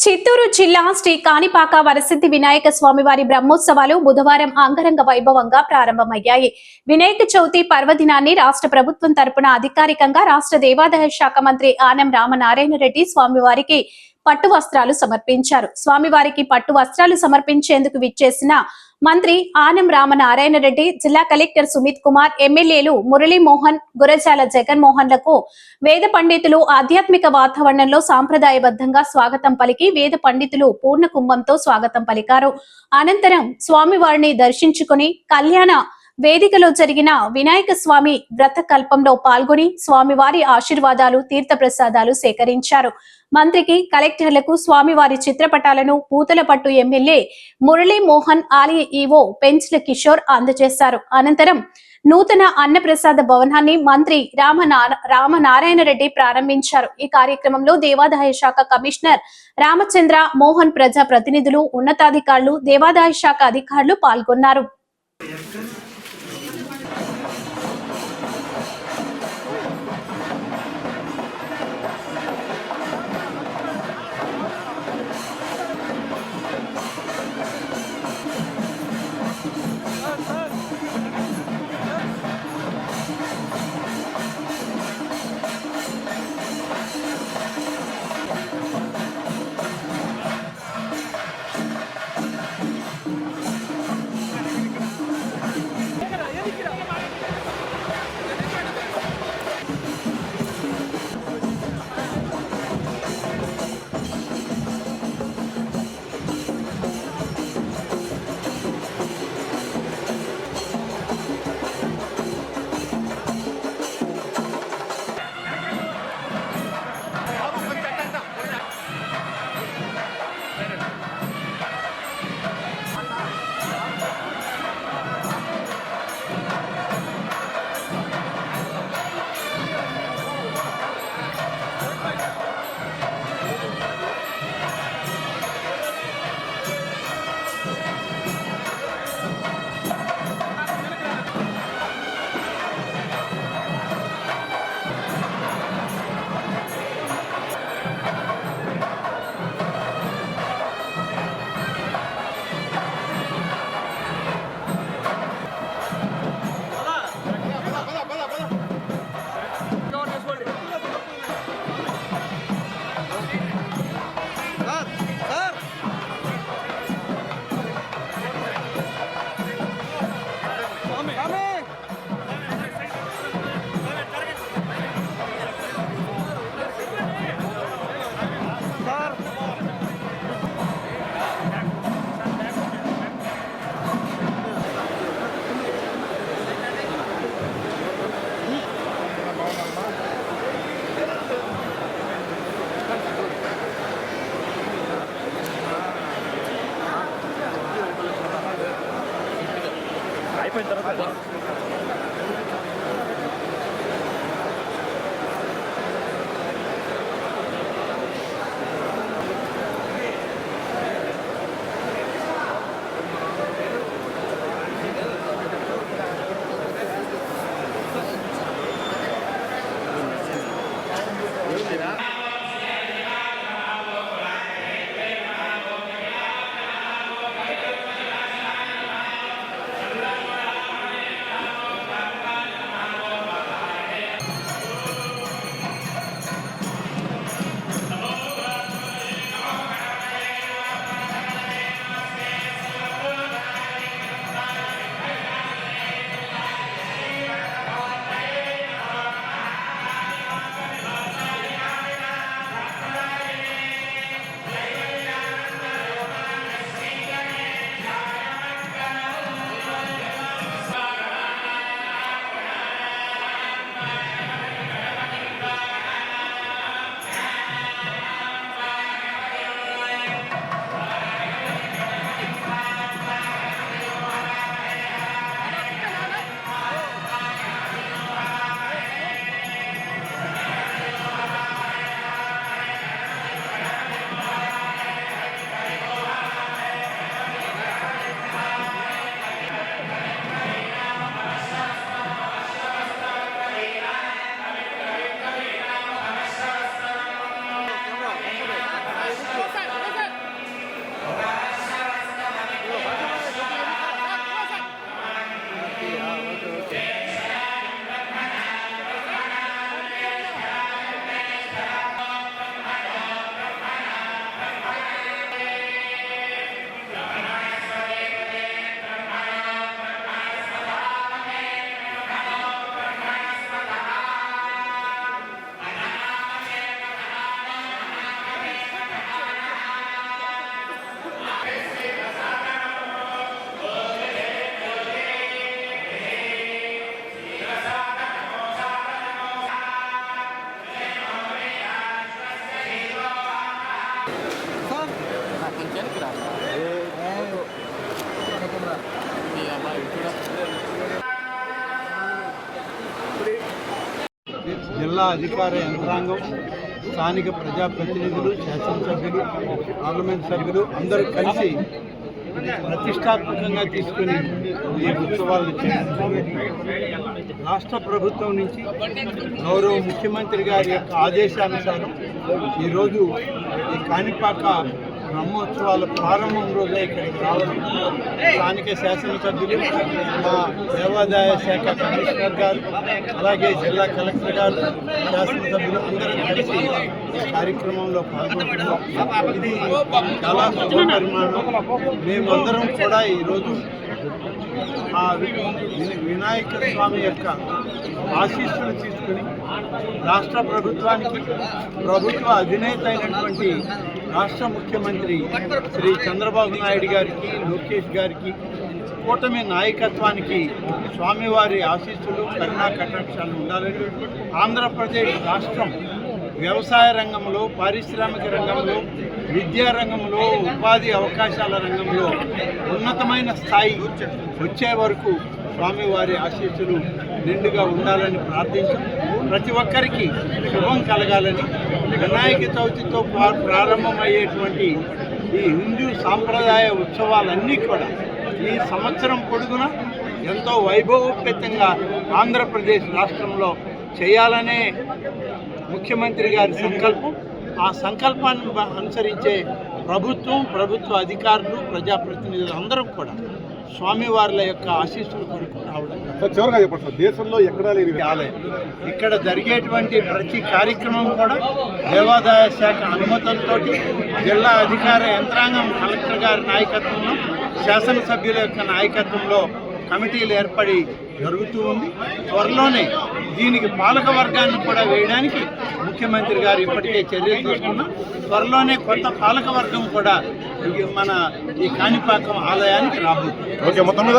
చిత్తూరు జిల్లా శ్రీ కాణిపాక వరసిద్ధి వినాయక స్వామి వారి బ్రహ్మోత్సవాలు బుధవారం అంగరంగ వైభవంగా ప్రారంభమయ్యాయి. వినాయక చవితి పర్వదినాన్ని రాష్ట్ర ప్రభుత్వం తరపున అధికారికంగా రాష్ట్ర దేవాదాయ శాఖ మంత్రి ఆనం రామనారాయణ రెడ్డి స్వామివారికి పట్టు వస్త్రాలు సమర్పించారు. స్వామివారికి పట్టు వస్త్రాలు సమర్పించేందుకు విచ్చేసిన మంత్రి ఆనం రామనారాయణ రెడ్డి జిల్లా కలెక్టర్ సుమిత్ కుమార్ ఎమ్మెల్యేలు మురళీమోహన్ గురజాల జగన్మోహన్లకు వేద పండితులు ఆధ్యాత్మిక వాతావరణంలో సాంప్రదాయబద్ధంగా స్వాగతం పలికి వేద పండితులు పూర్ణ కుంభంతో స్వాగతం పలికారు. అనంతరం స్వామివారిని దర్శించుకుని కళ్యాణ వేదికలో జరిగిన వినాయక స్వామి వ్రత కల్పంలో పాల్గొని స్వామివారి ఆశీర్వాదాలు తీర్థప్రసాదాలు సేకరించారు. మంత్రికి కలెక్టర్లకు స్వామివారి చిత్రపటాలను పూతలపట్టు ఎమ్మెల్యే మురళీ మోహన్ ఆలయ ఈవో పెంచ్ల కిషోర్ అందజేశారు. అనంతరం నూతన అన్నప్రసాద భవనాన్ని మంత్రి రామనార రామనారాయణ రెడ్డి ప్రారంభించారు. ఈ కార్యక్రమంలో దేవాదాయ శాఖ కమిషనర్ రామచంద్ర మోహన్ ప్రజా ప్రతినిధులు ఉన్నతాధికారులు దేవాదాయ శాఖ అధికారులు పాల్గొన్నారు. అయిపోయిన తర్వాత జిల్లా అధికార యంత్రాంగం స్థానిక ప్రజాప్రతినిధులు శాసనసభ్యులు పార్లమెంట్ సభ్యులు అందరూ కలిసి ప్రతిష్టాత్మకంగా తీసుకుని ఈ ఉత్సవాలను రాష్ట్ర ప్రభుత్వం నుంచి గౌరవ ముఖ్యమంత్రి గారి యొక్క ఆదేశానుసారం ఈరోజు ఈ కాణిపాక బ్రహ్మోత్సవాల ప్రారంభం రోజే ఇక్కడికి రావడం. స్థానిక శాసనసభ్యులు మా దేవాదాయ శాఖ కమిషనర్ గారు అలాగే జిల్లా కలెక్టర్ గారు శాసనసభ్యులు అందరూ కలిసి ఈ కార్యక్రమంలో పాల్గొంటున్నాం. ఇది చాలా శుభ పరిమాణం. మేమందరం కూడా ఈరోజు ఆ వినాయక స్వామి యొక్క ఆశీస్సులు తీసుకుని రాష్ట్ర ప్రభుత్వానికి ప్రభుత్వ అధినేత అయినటువంటి రాష్ట్ర ముఖ్యమంత్రి శ్రీ చంద్రబాబు నాయుడు గారికి లోకేష్ గారికి కూటమి నాయకత్వానికి స్వామివారి ఆశీస్సులు కరుణా కటాక్షాలు ఉండాలని ఆంధ్రప్రదేశ్ రాష్ట్రం వ్యవసాయ రంగంలో పారిశ్రామిక రంగంలో విద్యా రంగంలో ఉపాధి అవకాశాల రంగంలో ఉన్నతమైన స్థాయి వచ్చే వరకు స్వామివారి ఆశీస్సులు నిండుగా ఉండాలని ప్రార్థించు ప్రతి ఒక్కరికి శుభం కలగాలని వినాయక చవితితో ప్రారంభమయ్యేటువంటి ఈ హిందూ సాంప్రదాయ ఉత్సవాలన్నీ కూడా ఈ సంవత్సరం పొడుగున ఎంతో వైభవోపేతంగా ఆంధ్రప్రదేశ్ రాష్ట్రంలో చేయాలనే ముఖ్యమంత్రి గారి సంకల్పం. ఆ సంకల్పాన్ని అనుసరించే ప్రభుత్వం ప్రభుత్వ అధికారులు ప్రజాప్రతినిధులు అందరం కూడా స్వామివార్ల యొక్క ఆశీస్సులు కొరకు రావడం సార్ చివరిగా చెప్పండి సార్ దేశంలో ఎక్కడా లేని ఆలయం. ఇక్కడ జరిగేటువంటి ప్రతి కార్యక్రమం కూడా దేవాదాయ శాఖ అనుమతులతో జిల్లా అధికార యంత్రాంగం కలెక్టర్ గారి నాయకత్వంలో శాసనసభ్యుల యొక్క నాయకత్వంలో కమిటీలు ఏర్పడి జరుగుతూ ఉంది. త్వరలోనే దీనికి పాలక వర్గాన్ని కూడా వేయడానికి ముఖ్యమంత్రి గారు ఇప్పటికే చర్యలు తీసుకున్నారు. త్వరలోనే కొత్త పాలక వర్గం కూడా మన ఈ కాణిపాకం ఆలయానికి రాబోతుంది ఓకే మొత్తం మీద